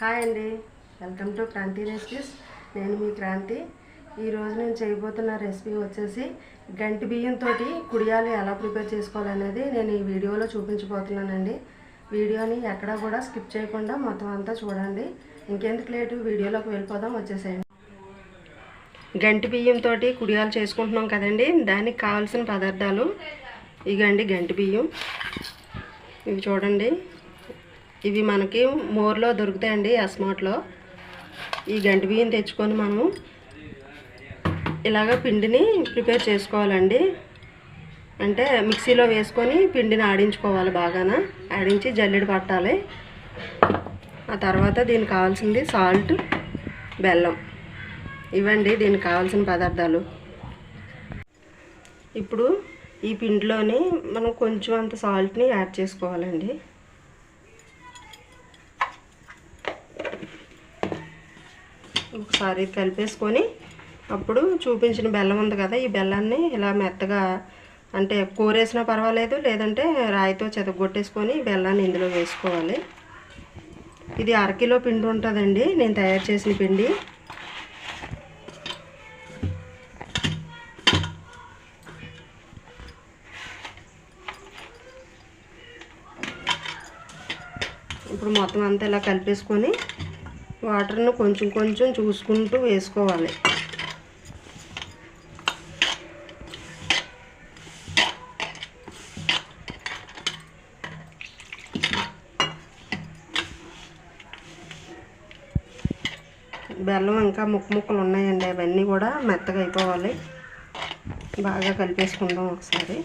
Hi అండి. Welcome to Kranti recipes. నేను మీ క్రాంతి. ఈరోజు నేను చేయబోతున్న రెసిపీ వచ్చేసి గంటి బియ్యంతో కుడియాలు ఎలా ప్రిపేర్ చేసుకోవాలనేది నేను ఈ వీడియోలో చూపించబోతున్నానండి. వీడియోని ఎక్కడా కూడా స్కిప్ చేయకుండా మొత్తం అంతా చూడండి. ఇంకెందుకు లేటు? వీడియోలోకి వెళ్ళిపోదాం వచ్చేసేయండి. గంటి బియ్యంతో కుడియాలు చేసుకుంటున్నాం కదండి. దానికి కావాల్సిన పదార్థాలు ఇగండి గంటి బియ్యం. ఇవి చూడండి. ఇవి మనకి మోర్లో దొరుకుతాయండి ఎస్మార్ట్లో ఈ గంటి బియ్యం తెచ్చుకొని మనము ఇలాగ పిండిని ప్రిపేర్ చేసుకోవాలండి. అంటే మిక్సీలో వేసుకొని పిండిని ఆడించుకోవాలి బాగాన. ఆడించి జల్లెడ పట్టాలి. ఆ తర్వాత దీనికి కావాల్సింది సాల్ట్ బెల్లం. ఇవ్వండి దీనికి కావాల్సిన పదార్థాలు. ఇప్పుడు ఈ పిండిలోని మనం కొంచెం అంత సాల్ట్ని యాడ్ చేసుకోవాలండి. ఒకసారి కలిపేసుకొని అప్పుడు చూపించిన బెల్లం ఉంది కదా ఈ బెల్లాన్ని ఇలా మెత్తగా అంటే కూరేసినా పర్వాలేదు లేదంటే రాయితో చెతగొట్టేసుకొని బెల్లాన్ని ఇందులో వేసుకోవాలి. ఇది అరకిలో పిండి ఉంటుందండి నేను తయారు చేసిన పిండి. ఇప్పుడు మొత్తం అంతా ఇలా కలిపేసుకొని వాటర్ను కొంచెం కొంచెం చూసుకుంటూ వేసుకోవాలి. బెల్లం ఇంకా ముక్క ముక్కలు ఉన్నాయండి అవన్నీ కూడా మెత్తగా అయిపోవాలి. బాగా కలిపేసుకుందాం ఒకసారి.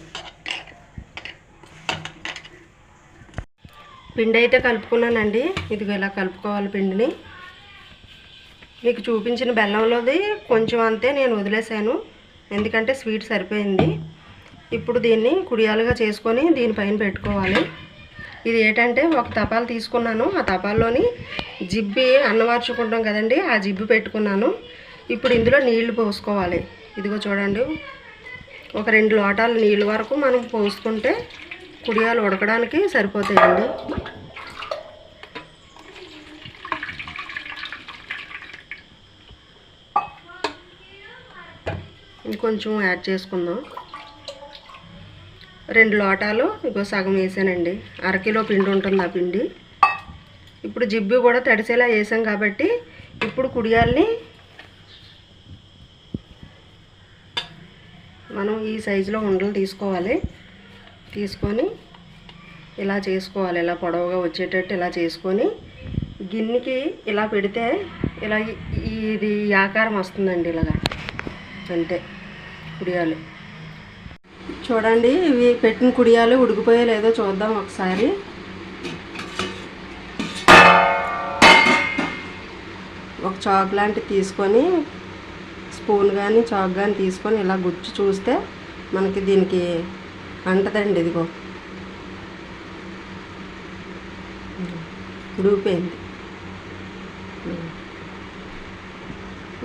పిండి అయితే కలుపుకున్నానండి. ఇదిగో ఇలా కలుపుకోవాలి పిండిని. మీకు చూపించిన బెల్లంలోది కొంచెం అంతే నేను వదిలేసాను ఎందుకంటే స్వీట్ సరిపోయింది. ఇప్పుడు దీన్ని కుడియాలుగా చేసుకొని దీనిపైన పెట్టుకోవాలి. ఇది ఏంటంటే ఒక తపాలు తీసుకున్నాను. ఆ తపాల్లోని జిబ్బి అన్నవార్చుకుంటాం కదండి ఆ జిబ్బు పెట్టుకున్నాను. ఇప్పుడు ఇందులో నీళ్ళు పోసుకోవాలి. ఇదిగో చూడండి ఒక రెండు లోటాల నీళ్ళ వరకు మనం పోసుకుంటే కుడియాలు ఉడకడానికి సరిపోతాయండి. ఇంకొంచెం యాడ్ చేసుకుందాం. రెండు లోటాలు ఇంకో సగం వేసానండి. అరకిలో పిండి ఉంటుంది ఆ పిండి. ఇప్పుడు జిబ్బు కూడా తడిసేలా వేసాం కాబట్టి ఇప్పుడు కుడియాల్ని మనం ఈ సైజులో ఉండలు తీసుకోవాలి. తీసుకొని ఇలా చేసుకోవాలి. ఇలా పొడవుగా వచ్చేటట్టు ఇలా చేసుకొని గిన్నెకి ఇలా పెడితే ఇలా ఇది ఆకారం వస్తుందండి ఇలాగా. అంతే. కుడియాలు. చూడండి ఇవి పెట్టిన కుడియాలు ఉడికిపోయే లేదో చూద్దాం ఒకసారి. ఒక చాక్ లాంటివి తీసుకొని స్పూన్ కానీ చాక్ కానీ తీసుకొని ఇలా గుచ్చి చూస్తే మనకి దీనికి అంటదండి ఇదిగో. ఉడిగిపోయింది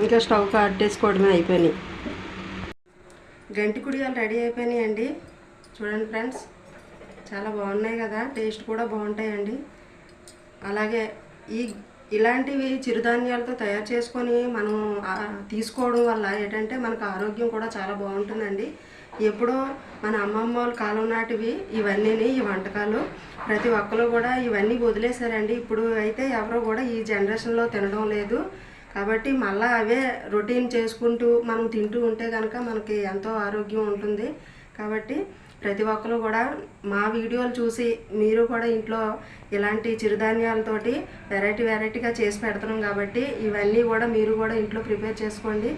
ఇంకా స్టవ్ కట్టేసుకోవడమే అయిపోయినాయి. గంటి కుడియాలు రెడీ అయిపోయినాయి అండి చూడండి ఫ్రెండ్స్ చాలా బాగున్నాయి కదా టేస్ట్ కూడా బాగుంటాయండి. అలాగే ఈ ఇలాంటివి చిరుధాన్యాలతో తయారు చేసుకొని మనం తీసుకోవడం వల్ల ఏంటంటే మనకు ఆరోగ్యం కూడా చాలా బాగుంటుందండి. ఎప్పుడో మన అమ్మమ్మ వాళ్ళ కాలం నాటివి ఇవన్నీ ఈ వంటకాలు ప్రతి ఒక్కరు కూడా ఇవన్నీ వదిలేశారండి. ఇప్పుడు అయితే ఎవరో కూడా ఈ జనరేషన్లో తినడం లేదు. కాబట్టి మళ్ళీ అవే రొటీన్ చేసుకుంటూ మనం తింటూ ఉంటే కనుక మనకి ఎంతో ఆరోగ్యం ఉంటుంది. కాబట్టి ప్రతి ఒక్కరు కూడా మా వీడియోలు చూసి మీరు కూడా ఇంట్లో ఇలాంటి చిరుధాన్యాలతోటి వెరైటీ వెరైటీగా చేసి పెడుతున్నాం కాబట్టి ఇవన్నీ కూడా మీరు కూడా ఇంట్లో ప్రిపేర్ చేసుకోండి.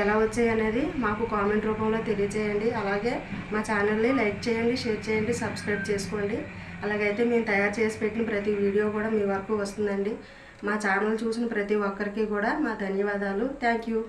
ఎలా వచ్చాయి అనేది మాకు కామెంట్ రూపంలో తెలియజేయండి అలాగే మా ఛానల్ని లైక్ చేయండి షేర్ చేయండి సబ్స్క్రైబ్ చేసుకోండి. అలాగైతే మేము తయారు చేసి పెట్టిన ప్రతి వీడియో కూడా మీ వరకు వస్తుందండి. మా ఛానల్ చూసిన ప్రతి ఒక్కరికి కూడా మా ధన్యవాదాలు. Thank you